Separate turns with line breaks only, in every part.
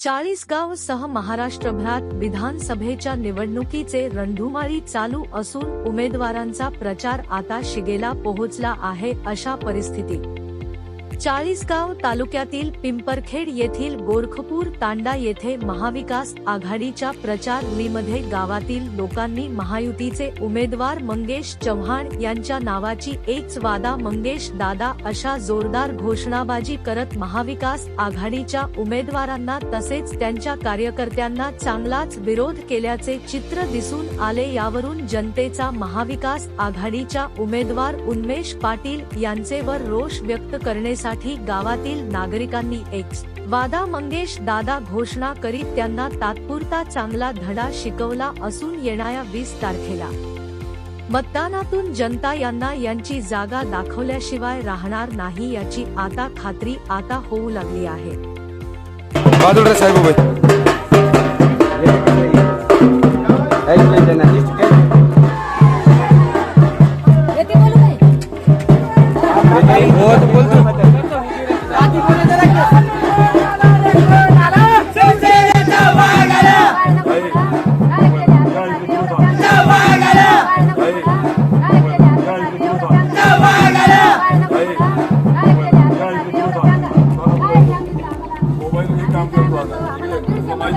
चाळीसगाव सह महाराष्ट्रभरात विधानसभेच्या निवडणुकीचे रणधुमाळी चालू असून उमेदवारांचा प्रचार आता शिगेला पोहोचला आहे अशा परिस्थितीत. चाळीसगाव तालुक्यातील पिंपरखेड येथील गोरखपूर तांडा येथे महाविकास आघाडीच्या प्रचारमध्ये गावातील लोकांनी महायुतीचे उमेदवार मंगेश चव्हाण यांच्या नावाची एकच वादा मंगेश दादा अशा जोरदार घोषणाबाजी करत महाविकास आघाडीच्या उमेदवारांना तसेच त्यांच्या कार्यकर्त्यांना चांगलाच विरोध केल्याचे चित्र दिसून आले. यावरून जनतेचा महाविकास आघाडीच्या उमेदवार उन्मेष पाटील यांचेवर रोष व्यक्त करणे करण्यासाठी गावातील नागरिकांनी एक वादा मंगेश दादा घोषणा करीत त्यांना तात्पुरता चांगला धडा शिकवला असून येणाऱ्या वीस तारखेला. मतदानातून जनता यांना यांची जागा दाखवल्याशिवाय राहणार नाही याची आता खात्री आता होऊ लागली आहे.
बाजूला साहेब उभे.
येते बोलू काय?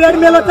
रेड मेलत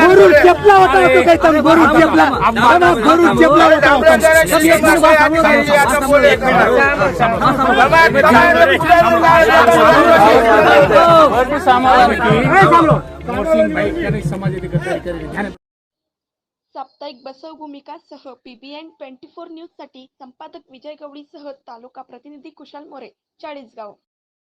गरुड चेपला होता तो काही तर गरुड चेपला गरुड चेपला
साप्ताहिक बसव भूमिका सह पीबीएन ट्वेंटी फोर न्यूजसाठी संपादक विजय गवळीसह तालुका प्रतिनिधी कुशाल मोरे चाळीसगाव